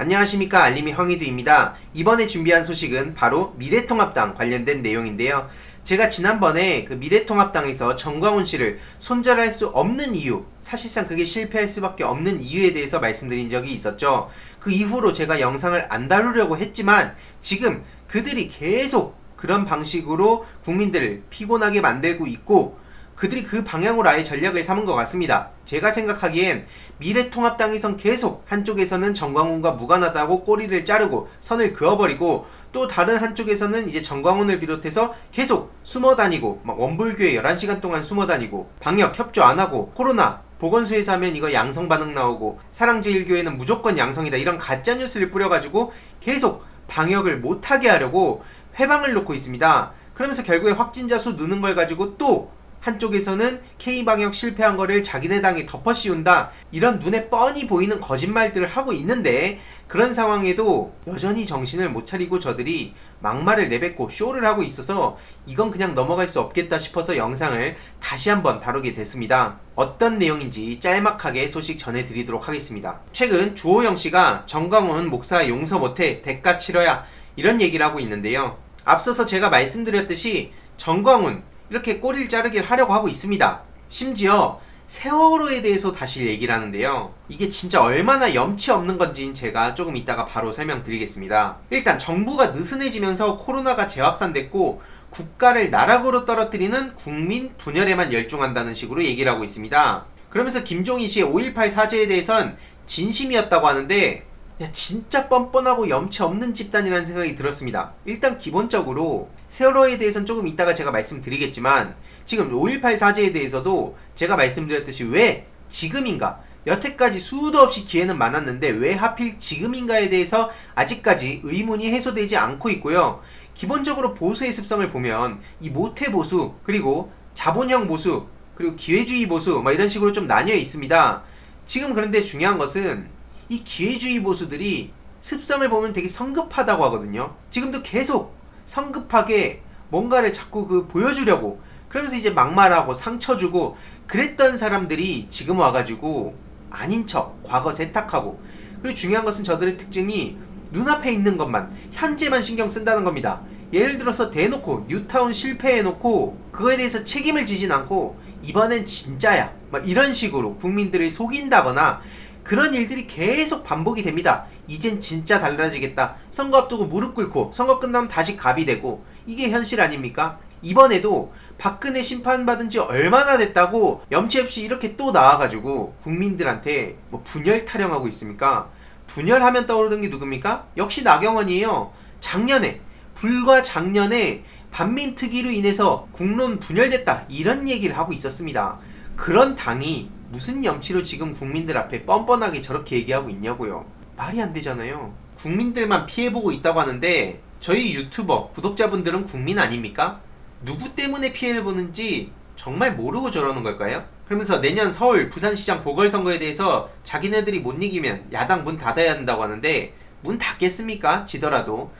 안녕하십니까 알림이 황희두입니다. 이번에 준비한 소식은 바로 미래통합당 관련된 내용인데요. 제가 지난번에 그 미래통합당에서 정광훈 씨를 손절할 수 없는 이유, 사실상 그게 실패할 수밖에 없는 이유에 대해서 말씀드린 적이 있었죠. 그 이후로 제가 영상을 안 다루려고 했지만 지금 그들이 계속 그런 방식으로 국민들을 피곤하게 만들고 있고 그들이 그 방향으로 아예 전략을 삼은 것 같습니다. 제가 생각하기엔 미래통합당에선 계속 한쪽에서는 정광훈과 무관하다고 꼬리를 자르고 선을 그어버리고 또 다른 한쪽에서는 이제 정광훈을 비롯해서 계속 숨어 다니고 막 원불교에 11시간 동안 숨어 다니고 방역 협조 안 하고 코로나 보건소에서 하면 이거 양성 반응 나오고 사랑제일교회는 무조건 양성이다 이런 가짜 뉴스를 뿌려가지고 계속 방역을 못하게 하려고 회방을 놓고 있습니다. 그러면서 결국에 확진자 수 느는 걸 가지고 또 한쪽에서는 K방역 실패한 거를 자기네 당에 덮어 씌운다. 이런 눈에 뻔히 보이는 거짓말들을 하고 있는데 그런 상황에도 여전히 정신을 못 차리고 저들이 막말을 내뱉고 쇼를 하고 있어서 이건 그냥 넘어갈 수 없겠다 싶어서 영상을 다시 한번 다루게 됐습니다. 어떤 내용인지 짤막하게 소식 전해드리도록 하겠습니다. 최근 주호영 씨가 정광훈 목사 용서 못해 대가 치러야 이런 얘기를 하고 있는데요. 앞서서 제가 말씀드렸듯이 정광훈 이렇게 꼬리를 자르기를 하려고 하고 있습니다. 심지어 세월호에 대해서 다시 얘기를 하는데요. 이게 진짜 얼마나 염치 없는 건지는 제가 조금 이따가 바로 설명드리겠습니다. 일단 정부가 느슨해지면서 코로나가 재확산됐고 국가를 나락으로 떨어뜨리는 국민 분열에만 열중한다는 식으로 얘기를 하고 있습니다. 그러면서 김종희 씨의 5.18 사죄에 대해선 진심이었다고 하는데 야, 진짜 뻔뻔하고 염치 없는 집단이라는 생각이 들었습니다. 일단 기본적으로 세월호에 대해서는 조금 이따가 제가 말씀드리겠지만 지금 5.18 사죄에 대해서도 제가 말씀드렸듯이 왜 지금인가 여태까지 수도 없이 기회는 많았는데 왜 하필 지금인가에 대해서 아직까지 의문이 해소되지 않고 있고요. 기본적으로 보수의 습성을 보면 이 모태 보수 그리고 자본형 보수 그리고 기회주의 보수 뭐 이런 식으로 좀 나뉘어 있습니다. 지금 그런데 중요한 것은 이 기회주의 보수들이 습성을 보면 되게 성급하다고 하거든요. 지금도 계속 성급하게 뭔가를 자꾸 그 보여주려고 그러면서 이제 막말하고 상처 주고 그랬던 사람들이 지금 와가지고 아닌 척 과거 세탁하고 그리고 중요한 것은 저들의 특징이 눈앞에 있는 것만 현재만 신경 쓴다는 겁니다. 예를 들어서 대놓고 뉴타운 실패해놓고 그거에 대해서 책임을 지진 않고 이번엔 진짜야 막 이런 식으로 국민들을 속인다거나 그런 일들이 계속 반복이 됩니다. 이젠 진짜 달라지겠다. 선거 앞두고 무릎 꿇고 선거 끝나면 다시 갑이 되고 이게 현실 아닙니까? 이번에도 박근혜 심판받은 지 얼마나 됐다고 염치 없이 이렇게 또 나와가지고 국민들한테 뭐 분열 타령하고 있습니까? 분열하면 떠오르는 게 누굽니까? 역시 나경원이에요. 작년에 불과 작년에 반민특위로 인해서 국론 분열됐다 이런 얘기를 하고 있었습니다. 그런 당이 무슨 염치로 지금 국민들 앞에 뻔뻔하게 저렇게 얘기하고 있냐고요. 말이 안 되잖아요. 국민들만 피해보고 있다고 하는데 저희 유튜버 구독자분들은 국민 아닙니까? 누구 때문에 피해를 보는지 정말 모르고 저러는 걸까요? 그러면서 내년 서울 부산시장 보궐선거에 대해서 자기네들이 못 이기면 야당 문 닫아야 한다고 하는데 문 닫겠습니까? 지더라도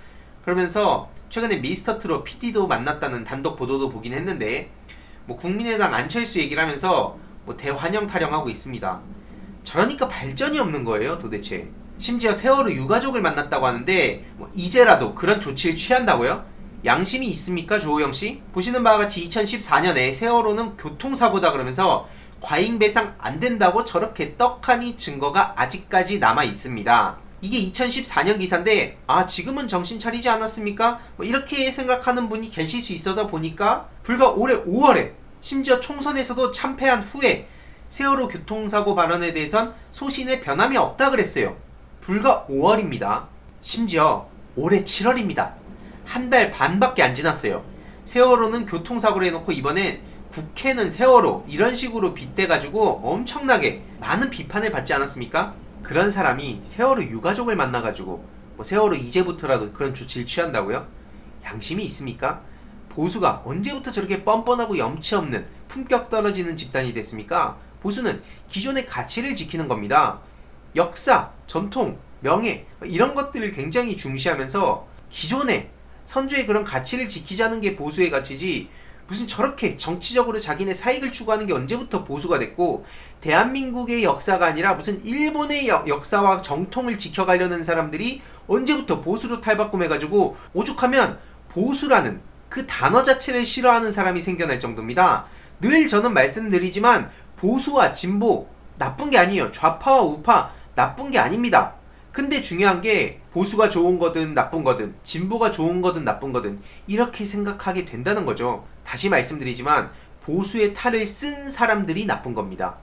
그러면서 최근에 미스터트롯 PD도 만났다는 단독 보도도 보긴 했는데 뭐 국민의당 안철수 얘기를 하면서 뭐 대환영 타령하고 있습니다. 저러니까 발전이 없는 거예요, 도대체. 심지어 세월호 유가족을 만났다고 하는데 뭐 이제라도 그런 조치를 취한다고요? 양심이 있습니까, 조호영 씨? 보시는 바와 같이 2014년에 세월호는 교통사고다 그러면서 과잉 배상 안 된다고 저렇게 떡하니 증거가 아직까지 남아 있습니다. 이게 2014년 기사인데 아 지금은 정신 차리지 않았습니까? 뭐 이렇게 생각하는 분이 계실 수 있어서 보니까 불과 올해 5월에 심지어 총선에서도 참패한 후에 세월호 교통사고 발언에 대해선 소신의 변함이 없다 그랬어요. 불과 5월입니다. 심지어 올해 7월입니다. 한 달 반밖에 안 지났어요. 세월호는 교통사고를 해놓고 이번엔 국회는 세월호 이런 식으로 빗대가지고 엄청나게 많은 비판을 받지 않았습니까? 그런 사람이 세월호 유가족을 만나가지고 뭐 세월호 이제부터라도 그런 조치를 취한다고요? 양심이 있습니까? 보수가 언제부터 저렇게 뻔뻔하고 염치 없는 품격 떨어지는 집단이 됐습니까? 보수는 기존의 가치를 지키는 겁니다. 역사, 전통, 명예 이런 것들을 굉장히 중시하면서 기존의 선조의 그런 가치를 지키자는 게 보수의 가치지 무슨 저렇게 정치적으로 자기네 사익을 추구하는 게 언제부터 보수가 됐고 대한민국의 역사가 아니라 무슨 일본의 역- 역사와 정통을 지켜가려는 사람들이 언제부터 보수로 탈바꿈해가지고 오죽하면 보수라는 그 단어 자체를 싫어하는 사람이 생겨날 정도입니다. 늘 저는 말씀드리지만 보수와 진보 나쁜 게 아니에요. 좌파와 우파 나쁜 게 아닙니다. 근데 중요한 게 보수가 좋은 거든 나쁜 거든 진보가 좋은 거든 나쁜 거든 이렇게 생각하게 된다는 거죠. 다시 말씀드리지만 보수의 탈을 쓴 사람들이 나쁜 겁니다.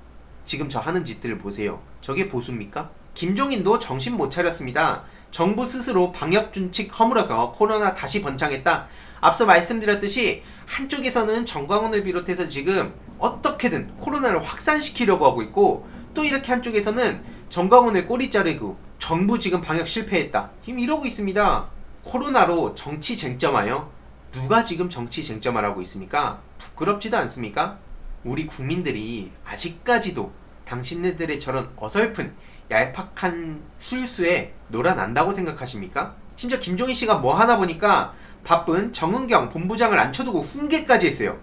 지금 저 하는 짓들을 보세요. 저게 보수입니까? 김종인도 정신 못 차렸습니다. 정부 스스로 방역 준칙 허물어서 코로나 다시 번창했다. 앞서 말씀드렸듯이 한쪽에서는 정광훈을 비롯해서 지금 어떻게든 코로나를 확산시키려고 하고 있고 또 이렇게 한쪽에서는 정광훈을 꼬리 자르고 정부 지금 방역 실패했다. 지금 이러고 있습니다. 코로나로 정치 쟁점하여 누가 지금 정치 쟁점하라고 있습니까? 부끄럽지도 않습니까? 우리 국민들이 아직까지도 당신네들의 저런 어설픈 얄팍한 술수에 놀아난다고 생각하십니까? 심지어 김종인 씨가 뭐 하나 보니까 바쁜 정은경 본부장을 앉혀두고 훈계까지 했어요.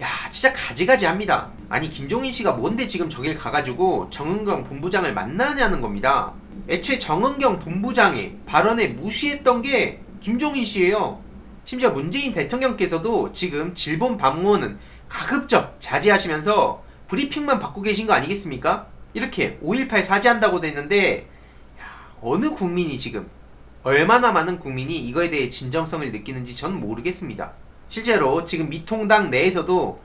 야, 진짜 가지가지 합니다. 아니, 김종인 씨가 뭔데 지금 저길 가가지고 정은경 본부장을 만나냐는 겁니다. 애초에 정은경 본부장의 발언에 무시했던 게 김종인 씨예요. 심지어 문재인 대통령께서도 지금 질본 방문은 가급적 자제하시면서 브리핑만 받고 계신 거 아니겠습니까? 이렇게 5.18 사죄한다고 됐는데 야, 어느 국민이 지금 얼마나 많은 국민이 이거에 대해 진정성을 느끼는지 전 모르겠습니다. 실제로 지금 미통당 내에서도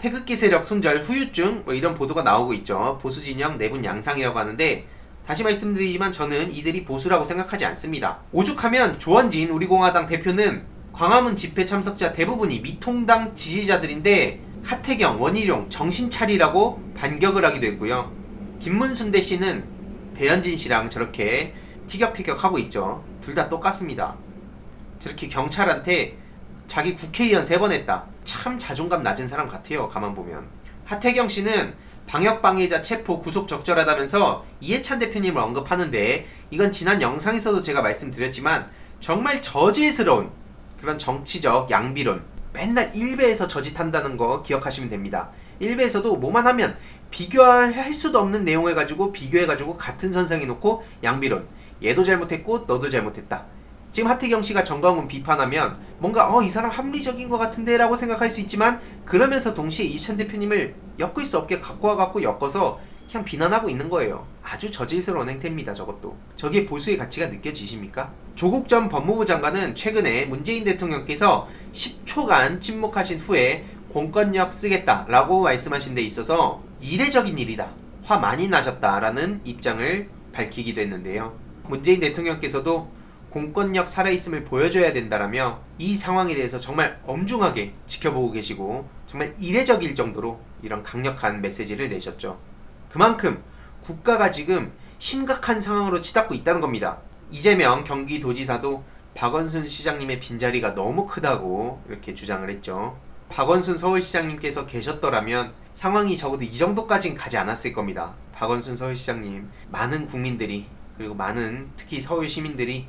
태극기 세력 손절 후유증 뭐 이런 보도가 나오고 있죠. 보수 진영 내분 양상이라고 하는데 다시 말씀드리지만 저는 이들이 보수라고 생각하지 않습니다. 오죽하면 조원진 우리공화당 대표는 광화문 집회 참석자 대부분이 미통당 지지자들인데 하태경, 원희룡 정신 차리라고 반격을 하기도 했고요. 김문순대 씨는 배현진 씨랑 저렇게 티격태격 하고 있죠. 둘 다 똑같습니다. 저렇게 경찰한테 자기 국회의원 세 번 했다. 참 자존감 낮은 사람 같아요. 가만 보면. 하태경 씨는 방역 방해자 체포 구속 적절하다면서 이해찬 대표님을 언급하는데 이건 지난 영상에서도 제가 말씀드렸지만 정말 저질스러운 그런 정치적 양비론 맨날 일베에서 저짓한다는 거 기억하시면 됩니다. 일베에서도 뭐만 하면 비교할 수도 없는 내용을 가지고 비교해가지고 같은 선상에 놓고 양비론 얘도 잘못했고 너도 잘못했다. 지금 하태경 씨가 정광훈 비판하면 뭔가 어 이 사람 합리적인 것 같은데 라고 생각할 수 있지만 그러면서 동시에 이찬 대표님을 엮을 수 없게 갖고 와갖고 엮어서 그냥 비난하고 있는 거예요. 아주 저질스러운 행태입니다. 저것도. 저게 보수의 가치가 느껴지십니까? 조국 전 법무부 장관은 최근에 문재인 대통령께서 10초간 침묵하신 후에 공권력 쓰겠다라고 말씀하신 데 있어서 이례적인 일이다. 화 많이 나셨다라는 입장을 밝히기도 했는데요. 문재인 대통령께서도 공권력 살아있음을 보여줘야 된다라며 이 상황에 대해서 정말 엄중하게 지켜보고 계시고 정말 이례적일 정도로 이런 강력한 메시지를 내셨죠. 그만큼 국가가 지금 심각한 상황으로 치닫고 있다는 겁니다. 이재명 경기도지사도 박원순 시장님의 빈자리가 너무 크다고 이렇게 주장을 했죠. 박원순 서울시장님께서 계셨더라면 상황이 적어도 이 정도까진 가지 않았을 겁니다. 박원순 서울시장님, 많은 국민들이 그리고 많은 특히 서울 시민들이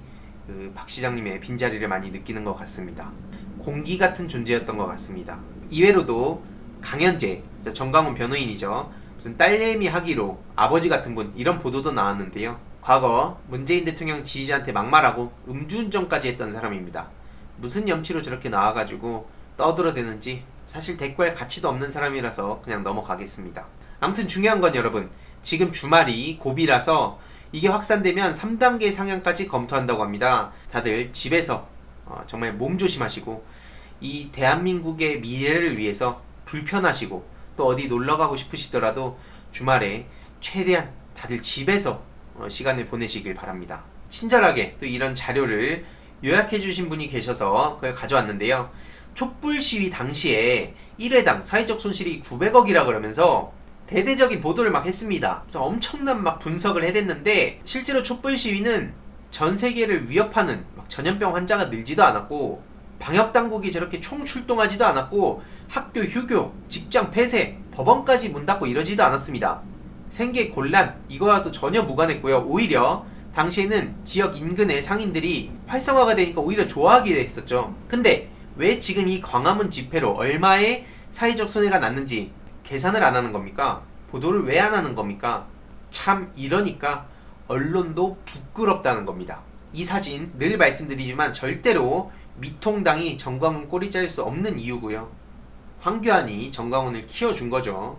그 박 시장님의 빈자리를 많이 느끼는 것 같습니다. 공기 같은 존재였던 것 같습니다. 이외로도 강현재, 저 정강훈 변호인이죠. 무슨 딸내미 하기로 아버지 같은 분 이런 보도도 나왔는데요. 과거 문재인 대통령 지지자한테 막말하고 음주운전까지 했던 사람입니다. 무슨 염치로 저렇게 나와가지고 떠들어대는지 사실 대꾸할 가치도 없는 사람이라서 그냥 넘어가겠습니다. 아무튼 중요한 건 여러분 지금 주말이 고비라서 이게 확산되면 3단계 상향까지 검토한다고 합니다. 다들 집에서 어, 정말 몸 조심하시고 이 대한민국의 미래를 위해서 불편하시고 또 어디 놀러 가고 싶으시더라도 주말에 최대한 다들 집에서 어, 시간을 보내시길 바랍니다. 친절하게 또 이런 자료를 요약해 주신 분이 계셔서 그걸 가져왔는데요. 촛불 시위 당시에 1회당 사회적 손실이 900억이라 그러면서 대대적인 보도를 막 했습니다. 그래서 엄청난 막 분석을 해댔는데 실제로 촛불 시위는 전 세계를 위협하는 막 전염병 환자가 늘지도 않았고 방역 당국이 저렇게 총 출동하지도 않았고 학교 휴교, 직장 폐쇄, 법원까지 문 닫고 이러지도 않았습니다. 생계 곤란 이거와도 전혀 무관했고요. 오히려 당시에는 지역 인근의 상인들이 활성화가 되니까 오히려 좋아하게 했었죠. 근데 왜 지금 이 광화문 집회로 얼마의 사회적 손해가 났는지 계산을 안 하는 겁니까? 보도를 왜 안 하는 겁니까? 참 이러니까 언론도 부끄럽다는 겁니다. 이 사진 늘 말씀드리지만 절대로 미통당이 정광훈 꼬리 자를 수 없는 이유고요. 황교안이 정광훈을 키워준 거죠.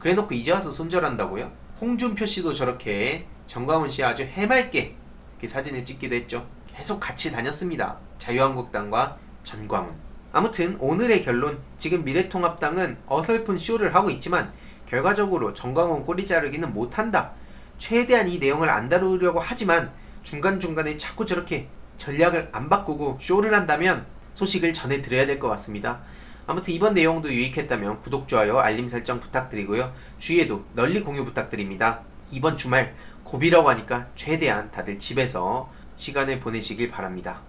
그래놓고 이제 와서 손절한다고요? 홍준표 씨도 저렇게 정광훈 씨 아주 해맑게 이렇게 사진을 찍기도 했죠. 계속 같이 다녔습니다. 자유한국당과 전광훈. 아무튼 오늘의 결론 지금 미래통합당은 어설픈 쇼를 하고 있지만 결과적으로 정광훈 꼬리 자르기는 못한다. 최대한 이 내용을 안 다루려고 하지만 중간중간에 자꾸 저렇게 전략을 안 바꾸고 쇼를 한다면 소식을 전해드려야 될 것 같습니다. 아무튼 이번 내용도 유익했다면 구독, 좋아요, 알림 설정 부탁드리고요. 주위에도 널리 공유 부탁드립니다. 이번 주말 고비라고 하니까 최대한 다들 집에서 시간을 보내시길 바랍니다.